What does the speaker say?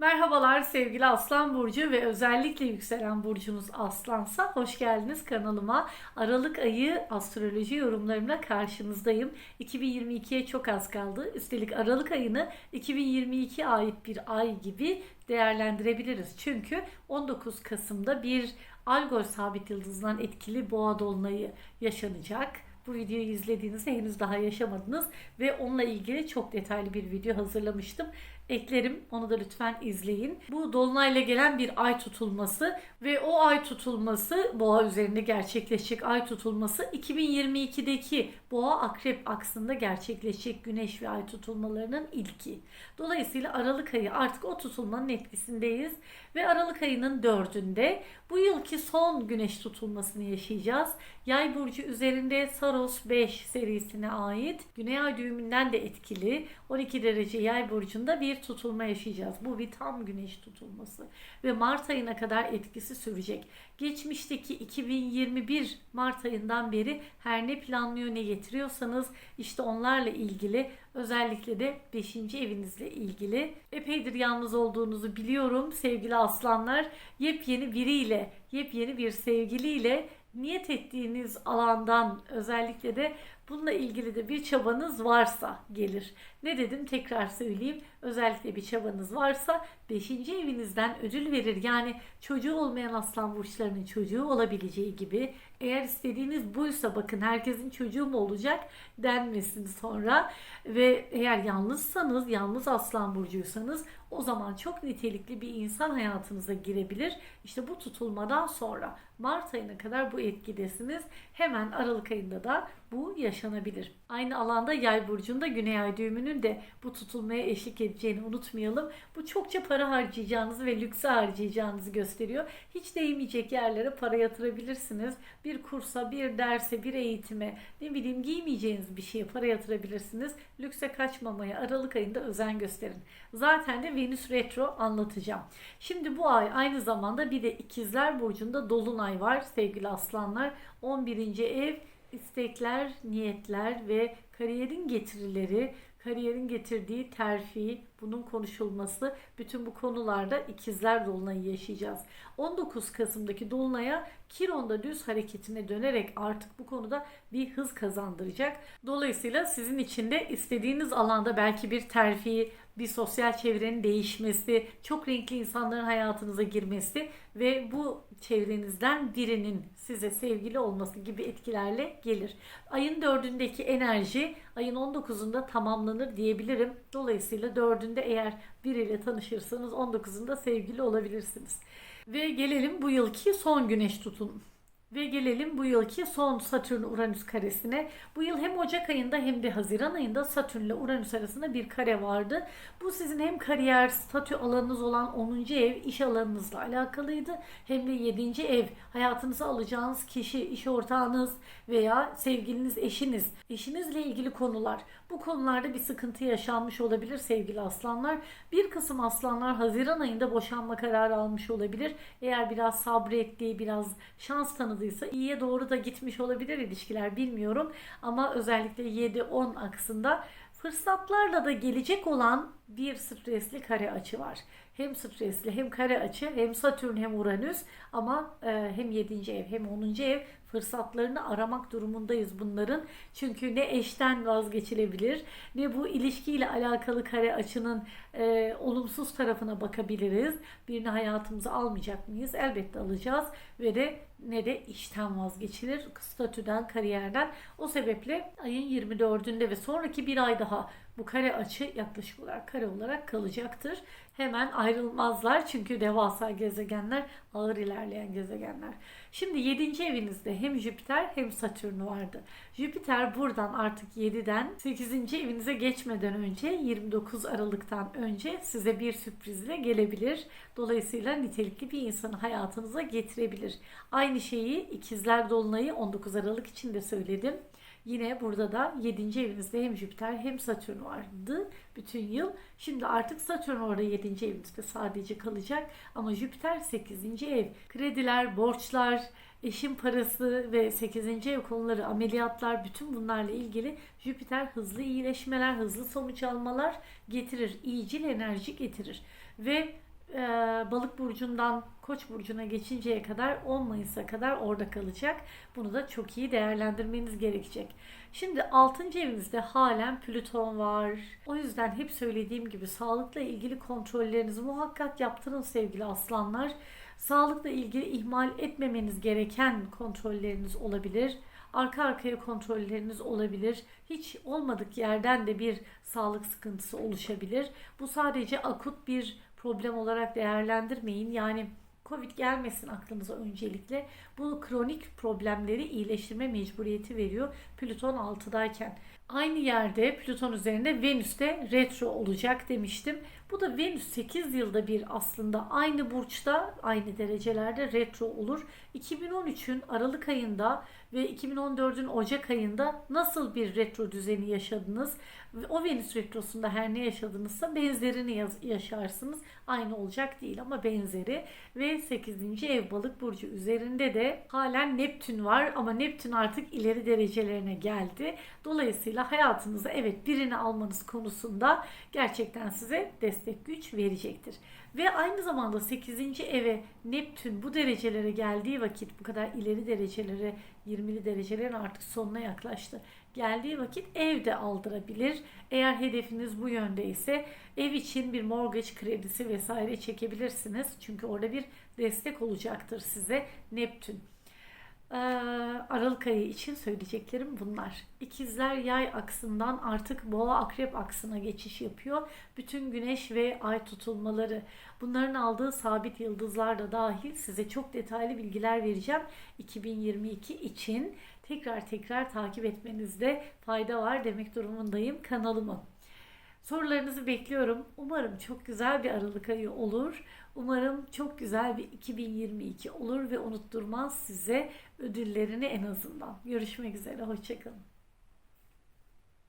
Merhabalar sevgili Aslan Burcu ve özellikle yükselen burcunuz Aslansa hoş geldiniz kanalıma. Aralık ayı astroloji yorumlarımla karşınızdayım. 2022'ye çok az kaldı. Üstelik Aralık ayını 2022'ye ait bir ay gibi değerlendirebiliriz. Çünkü 19 Kasım'da bir Algol sabit yıldızından etkili boğa dolunayı yaşanacak. Bu videoyu izlediğinizde henüz daha yaşamadınız ve onunla ilgili çok detaylı bir video hazırlamıştım. Eklerim onu da lütfen izleyin. Bu dolunayla gelen bir ay tutulması ve o ay tutulması boğa üzerinde gerçekleşecek ay tutulması 2022'deki boğa akrep aksında gerçekleşecek güneş ve ay tutulmalarının ilki. Dolayısıyla Aralık ayı artık o tutulmanın etkisindeyiz ve Aralık ayının dördünde bu yılki son güneş tutulmasını yaşayacağız. Yay burcu üzerinde Saros 5 serisine ait Güney Ay düğümünden de etkili 12 derece Yay burcunda bir tutulma yaşayacağız. Bu bir tam güneş tutulması ve Mart ayına kadar etkisi sürecek. Geçmişteki 2021 Mart ayından beri her ne planlıyor ne getiriyorsanız işte onlarla ilgili özellikle de 5. evinizle ilgili epeydir yalnız olduğunuzu biliyorum sevgili aslanlar. Yepyeni biriyle, yepyeni bir sevgiliyle niyet ettiğiniz alandan özellikle de bununla ilgili de bir çabanız varsa gelir. Ne dedim tekrar söyleyeyim. Özellikle bir çabanız varsa 5. evinizden ödül verir. Yani çocuğu olmayan aslan burçlarının çocuğu olabileceği gibi eğer istediğiniz buysa bakın herkesin çocuğu mu olacak denmesin sonra ve eğer yalnızsanız yalnız aslan burcuysanız o zaman çok nitelikli bir insan hayatınıza girebilir. İşte bu tutulmadan sonra Mart ayına kadar bu etkidesiniz. Hemen Aralık ayında da bu yaşanabilir. Aynı alanda Yay burcunda Güney Ay düğümünün de bu tutulmaya eşlik edeceğini unutmayalım. Bu çokça para harcayacağınızı ve lükse harcayacağınızı gösteriyor. Hiç değmeyecek yerlere para yatırabilirsiniz. Bir kursa, bir derse, bir eğitime, ne bileyim giymeyeceğiniz bir şeye para yatırabilirsiniz. Lükse kaçmamaya Aralık ayında özen gösterin. Zaten de Venüs retro anlatacağım. Şimdi bu ay aynı zamanda bir de ikizler burcunda dolunay var sevgili aslanlar. 11. ev istekler, niyetler ve kariyerin getirileri, kariyerin getirdiği terfi, bunun konuşulması, bütün bu konularda ikizler dolunayı yaşayacağız. 19 Kasım'daki dolunaya Kiron'da düz hareketine dönerek artık bu konuda bir hız kazandıracak. Dolayısıyla sizin için de istediğiniz alanda belki bir terfi, bir sosyal çevrenin değişmesi, çok renkli insanların hayatınıza girmesi ve bu çevrenizden birinin size sevgili olması gibi etkilerle gelir. Ayın dördündeki enerji ayın 19'unda tamamlanır diyebilirim. Dolayısıyla dördünde eğer biriyle tanışırsanız 19'unda sevgili olabilirsiniz. Ve gelelim bu yılki son güneş tutun. Ve gelelim bu yılki son Satürn-Uranüs karesine. Bu yıl hem Ocak ayında hem de Haziran ayında Satürn ile Uranüs arasında bir kare vardı. Bu sizin hem kariyer, statü alanınız olan 10. ev, iş alanınızla alakalıydı. Hem de 7. ev, hayatınıza alacağınız kişi, iş ortağınız veya sevgiliniz, eşiniz, eşinizle ilgili konular. Bu konularda bir sıkıntı yaşanmış olabilir sevgili aslanlar. Bir kısım aslanlar Haziran ayında boşanma kararı almış olabilir. Eğer biraz sabrettiği, biraz şans tanıdıysa iyiye doğru da gitmiş olabilir ilişkiler bilmiyorum. Ama özellikle 7-10 aksında fırsatlarla da gelecek olan bir stresli kare açı var. Hem stresli hem kare açı hem Satürn hem Uranüs ama e, hem 7. ev hem 10. ev fırsatlarını aramak durumundayız bunların. Çünkü ne eşten vazgeçilebilir ne bu ilişkiyle alakalı kare açının e, olumsuz tarafına bakabiliriz. Birini hayatımıza almayacak mıyız? Elbette alacağız ve de ne de işten vazgeçilir, statüden, kariyerden. O sebeple ayın 24'ünde ve sonraki bir ay daha bu kare açı yaklaşık olarak kare olarak kalacaktır. Hemen ayrılmazlar çünkü devasa gezegenler ağır ilerleyen gezegenler. Şimdi 7. evinizde hem Jüpiter hem Satürn vardı. Jüpiter buradan artık 7'den 8. evinize geçmeden önce 29 Aralık'tan önce size bir sürprizle gelebilir. Dolayısıyla nitelikli bir insanı hayatınıza getirebilir. Aynı şeyi ikizler dolunayı 19 Aralık için de söyledim. Yine burada da 7. evinizde hem Jüpiter hem Satürn vardı bütün yıl. Şimdi artık Satürn orada 7. evinizde sadece kalacak ama Jüpiter 8. ev. Krediler, borçlar, eşin parası ve 8. ev konuları, ameliyatlar bütün bunlarla ilgili Jüpiter hızlı iyileşmeler, hızlı sonuç almalar getirir. İyicil enerji getirir. Ve e, balık burcundan koç burcuna geçinceye kadar 10 Mayıs'a kadar orada kalacak. Bunu da çok iyi değerlendirmeniz gerekecek. Şimdi 6. evinizde halen Plüton var. O yüzden hep söylediğim gibi sağlıkla ilgili kontrollerinizi muhakkak yaptırın sevgili aslanlar. Sağlıkla ilgili ihmal etmemeniz gereken kontrolleriniz olabilir. Arka arkaya kontrolleriniz olabilir. Hiç olmadık yerden de bir sağlık sıkıntısı oluşabilir. Bu sadece akut bir problem olarak değerlendirmeyin. Yani Covid gelmesin aklınıza öncelikle. Bu kronik problemleri iyileştirme mecburiyeti veriyor Plüton 6'dayken. Aynı yerde Plüton üzerinde Venüs de retro olacak demiştim. Bu da Venüs 8 yılda bir aslında aynı burçta, aynı derecelerde retro olur. 2013'ün Aralık ayında ve 2014'ün Ocak ayında nasıl bir retro düzeni yaşadınız? O Venüs retrosunda her ne yaşadınızsa benzerini yaşarsınız. Aynı olacak değil ama benzeri. Ve 8. ev balık burcu üzerinde de halen Neptün var ama Neptün artık ileri derecelerine geldi. Dolayısıyla hayatınıza evet birini almanız konusunda gerçekten size destek güç verecektir. Ve aynı zamanda 8. eve Neptün bu derecelere geldiği vakit bu kadar ileri derecelere 20'li derecelerin artık sonuna yaklaştı. Geldiği vakit ev de aldırabilir. Eğer hedefiniz bu yönde ise ev için bir mortgage kredisi vesaire çekebilirsiniz. Çünkü orada bir destek olacaktır size Neptün. Ee, Aralık ayı için söyleyeceklerim bunlar. İkizler yay aksından artık boğa akrep aksına geçiş yapıyor. Bütün güneş ve ay tutulmaları bunların aldığı sabit yıldızlar da dahil size çok detaylı bilgiler vereceğim. 2022 için tekrar tekrar takip etmenizde fayda var demek durumundayım kanalımı. Sorularınızı bekliyorum. Umarım çok güzel bir Aralık ayı olur. Umarım çok güzel bir 2022 olur ve unutturmaz size ödüllerini en azından. Görüşmek üzere. Hoşçakalın.